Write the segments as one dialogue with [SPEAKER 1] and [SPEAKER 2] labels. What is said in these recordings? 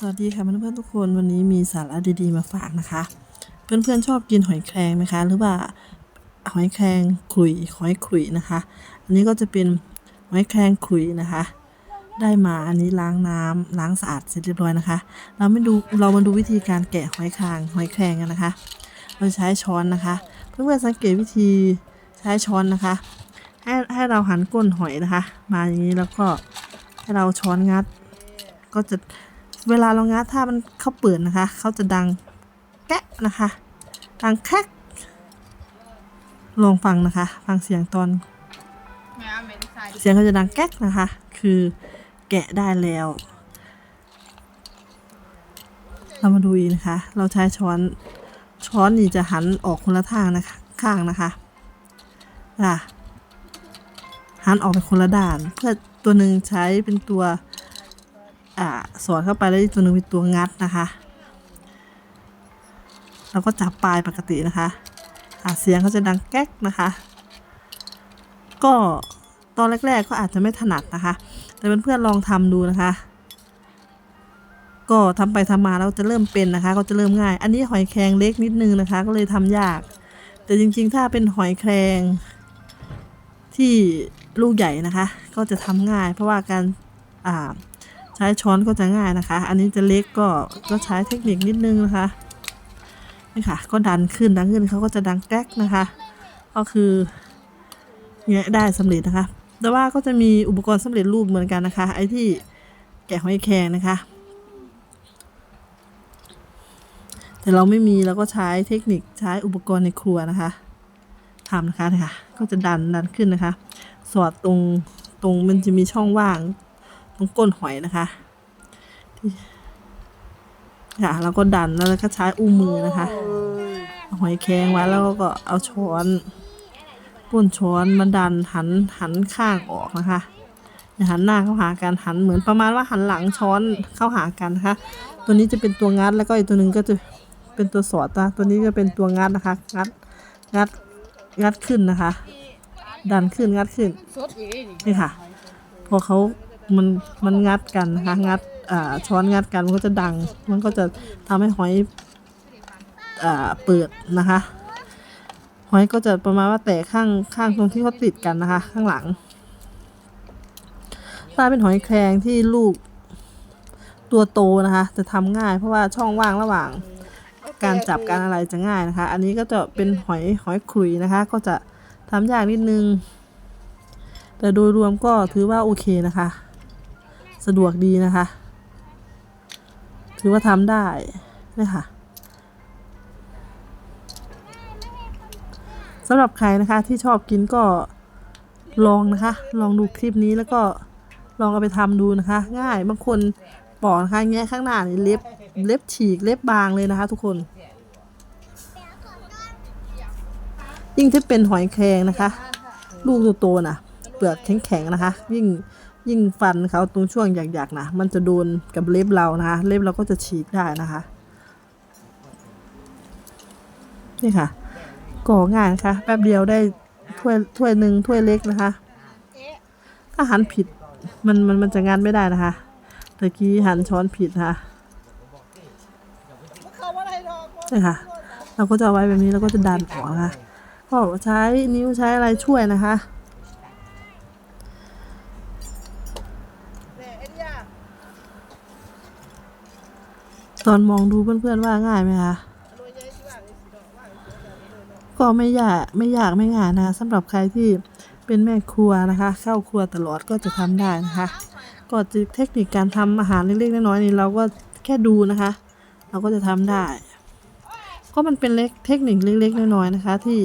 [SPEAKER 1] สวัสดีค่ะเพื่อนๆทุกคนวันนี้มีสาระดีๆมาฝากนะคะ เพื่อนๆชอบกินหอยแครงไหมคะ หรือว่าหอยแครงขลุยหอยขลุยนะคะ อันนี้ก็จะเป็นหอยแครงขลุยนะคะ ได้มาอันนี้ล้างน้ำล้างสะอาดเสร็จเรียบร้อยนะคะ เราไม่ดูเรามาดูวิธีการแกะหอยคางหอยแครงกันนะคะ เราใช้ช้อนนะคะ เพื่อนๆสังเกตวิธีใช้ช้อนนะคะ ให้ให้เราหันก้นหอยนะคะ มาอย่างนี้แล้วก็ให้เราช้อนงัด ก็จะ เวลาเรางัดถ้ามันเข้าเปิดนะคะ เขาจะดังแกะนะคะ ดังแคกลองฟังนะคะ ฟังเสียงตอน เสียงเขาจะดังแก๊กนะคะ คือแกะได้แล้ว เรามาดูอีกนะคะ เราใช้ช้อนช้อนนี่จะหันออกคนละทางนะคะ ข้างนะคะอะหันออกไปคนละด้าน เพื่อตัวหนึ่งใช้เป็นตัว อ่าสอดเข้าไปแล้วตัวหนึ่งเป็นตัวงัดนะคะ เราก็จับปลายปกตินะคะอะเสียงเขาจะดังแก๊กนะคะ ก็ตอนแรก ๆ ก็อาจจะไม่ถนัดนะคะ แต่เพื่อนๆลองทำดูนะคะ ก็ทำไปทำมาเราจะเริ่มเป็นนะคะ ก็จะเริ่มง่าย อันนี้หอยแครงเล็กนิดนึงนะคะ ก็เลยทำยาก แต่จริงๆ ถ้าเป็นหอยแครงที่ลูกใหญ่นะคะ ก็จะทำง่าย เพราะว่าการอ่า ใช้ช้อนก็จะง่ายนะคะ อันนี้จะเล็กก็ก็ใช้เทคนิคนิดนึงนะคะนี่ค่ะ ก็ดันขึ้นดันขึ้นเขาก็จะดังแก๊กนะคะ ก็คือแงะได้สำเร็จนะคะ แต่ว่าก็จะมีอุปกรณ์สำเร็จรูปเหมือนกันนะคะ ไอ้ที่แกะหอยแครงนะคะ แต่เราไม่มีเราก็ใช้เทคนิคใช้อุปกรณ์ในครัวนะคะทำนะคะนะคะ ก็จะดันดันขึ้นนะคะ สอดตรงตรงมันจะมีช่องว่าง ตรงก้นหอยนะคะค่ะแล้วก็ดันแล้วก็ใช้อุ้งมือนะคะเอาหอยแครงไว้แล้วก็เอาช้อนก้นช้อนมาดันหันหันข้างออกนะคะอย่าหันหน้าเข้าหากันหันเหมือนประมาณว่าหันหลังช้อนเข้าหากันนะคะ ตัวนี้จะเป็นตัวงัดแล้วก็อีกตัวหนึ่งก็จะเป็นตัวสอดนะตัวนี้ก็เป็นตัวงัดนะคะ งัดงัดงัดขึ้นนะคะ ดันขึ้นงัดขึ้นนี่ค่ะ พอเขา มันมันงัดกันนะคะงัดช้อนงัดกันมันก็จะดัง มันก็จะทำให้หอยอเปิดนะคะหอยก็จะประมาณว่าแตกข้างข้างตรงที่เขาติดกันนะคะ ข้างหลังถ้าเป็นหอยแครงที่ลูกตัวโตนะคะ จะทำง่ายเพราะว่าช่องว่างระหว่าง การจับการอะไรจะง่ายนะคะ อันนี้ก็จะเป็นหอยหอยขุยนะคะ ก็จะทำยากนิดนึง แต่โดยรวมก็ถือว่าโอเคนะคะ สะดวกดีนะคะ ถือว่าทำได้นี่ค่ะสำหรับใครนะคะที่ชอบกินก็ลองนะคะ ลองดูคลิปนี้แล้วก็ลองเอาไปทำดูนะคะ ง่ายบางคนปอกนะคะแงะข้างหน้านี่เล็บเล็บฉีกเล็บบางเลยนะคะ ทุกคน ยิ่งที่เป็นหอยแครงนะคะ ลูกโตๆน่ะเปลือกแข็งๆนะคะ ยิ่ง ยิ่งฟันเขาตรงช่วงหยักๆนะมันจะโดนกับเล็บเรานะคะ เล็บเราก็จะฉีกได้นะคะ นี่ค่ะ ก่อง่ายนะคะแป๊บเดียวได้ถ้วยถ้วยหนึ่งถ้วยเล็กนะคะ ถ้าหันผิดมันมันมันจะงานไม่ได้นะคะตะกี้หันช้อนผิดนะคะนี่ค่ะ เราก็จะเอาไว้แบบนี้แล้วก็จะดันออกนะคะก็ใช้นิ้วใช้อะไรช่วยนะคะ อนมองดูเพื่อนๆว่าง่ายไหมคะก็ไม่ยากไม่ยากไม่ง่ายนะสำหรับใครที่เป็นแม่ครัวนะคะ เข้าครัวตลอดก็จะทำได้นะคะ ก็จะเทคนิคการทำอาหารเล็กๆน้อยๆนี่เราก็แค่ดูนะคะ เราก็จะทำได้ ก็มันเป็นเล็กเทคนิคเล็กๆน้อยๆนะคะ ที่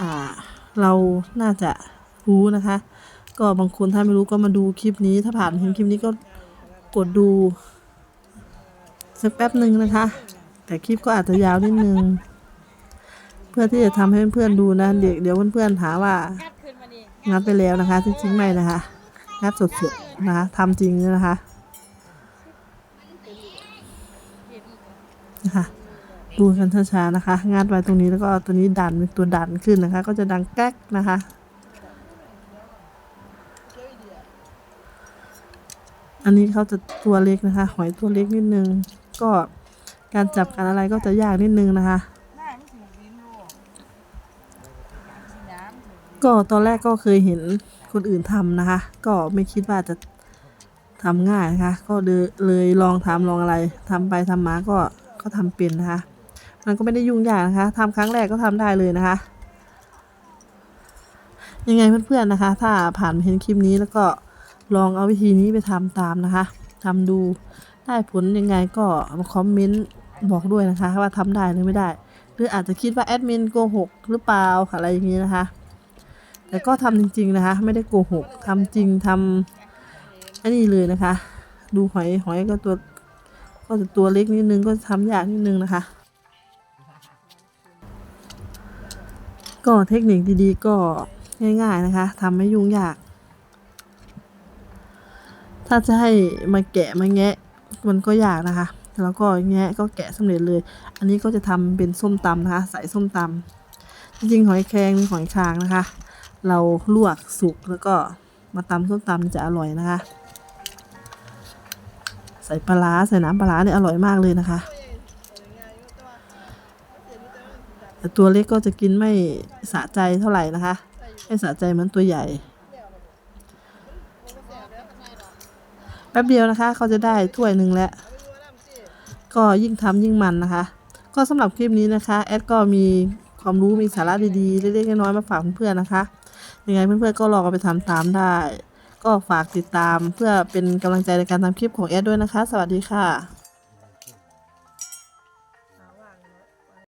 [SPEAKER 1] อ่าเราน่าจะรู้นะคะ ก็บางคนถ้าไม่รู้ก็มาดูคลิปนี้ ถ้าผ่านเห็นคลิปนี้ก็กดดู สักแป๊บหนึ่งนะคะ แต่คลิปก็อาจจะยาวนิดนึง เพื่อที่จะทำให้เพื่อนๆดูนะ เดี๋ยวเดี๋ยวเพื่อนๆหาว่างัดไปแล้วนะคะจริงๆไม่นะคะงัดสดๆนะคะทำจริงนะคะนะคะดูกันช้าๆนะคะงัดไว้ตรงนี้แล้วก็ตัวนี้ดันเป็นตัวดันขึ้นนะคะ ก็จะดังแก๊กนะคะอันนี้เขาจะตัวเล็กนะคะ หอยตัวเล็กนิดนึง ก็การจับการอะไรก็จะยากนิดนึงนะคะ ก็ตอนแรกก็เคยเห็นคนอื่นทำนะคะ ก็ไม่คิดว่าจะทำง่ายนะคะ ก็เลยเลยลองทำลองอะไรทำไปทำมาก็ก็ทำเป็นนะคะ มันก็ไม่ได้ยุ่งยากนะคะทำครั้งแรกก็ทำได้เลยนะคะ ยังไงเพื่อนๆนะคะ ถ้าผ่านมาเห็นคลิปนี้แล้วก็ลองเอาวิธีนี้ไปทำตามนะคะทำดู ได้ผลยังไงก็มาคอมเมนต์บอกด้วยนะคะ ว่าทำได้หรือไม่ได้ หรืออาจจะคิดว่าแอดมินโกหกหรือเปล่าอะไรอย่างนี้นะคะ แต่ก็ทำจริง ๆนะคะ ไม่ได้โกหกทำจริงทำอันนี้เลยนะคะ ดูหอยหอยก็ตัวก็จะตัวเล็กนิดนึงก็ทำยากนิดนึงนะคะ ก็เทคนิคดีๆ ก็ง่าย ๆนะคะทำไม่ยุ่งยาก ถ้าจะให้มาแกะมาแงะ มันก็ยากนะคะ แล้วก็แงะก็แกะสำเร็จเลย อันนี้ก็จะทำเป็นส้มตำนะคะใส่ส้มตำจริงๆหอยแครงหอหอยคางนะคะ เราลวกสุกแล้วก็มาตำส้มตำจะอร่อยนะคะ ใส่ปลาใส่น้ำปลาร้าเนี่ยอร่อยมากเลยนะคะแต่ตัวเล็กก็จะกินไม่สะใจเท่าไหร่นะคะ ไม่สะใจเหมือนตัวใหญ่ แป๊บเดียวนะคะ เขาจะได้ถ้วยหนึ่งแล้ว ก็ยิ่งทำยิ่งมันนะคะ ก็สำหรับคลิปนี้นะคะแอดก็มีความรู้มีสาระดีๆ เล็กๆน้อยๆมาฝากเพื่อนๆนะคะ ยังไงเพื่อนๆก็ลองไปทำตามได้ ก็ฝากติดตามเพื่อเป็นกำลังใจในการทำคลิปของแอดด้วยนะคะ สวัสดีค่ะ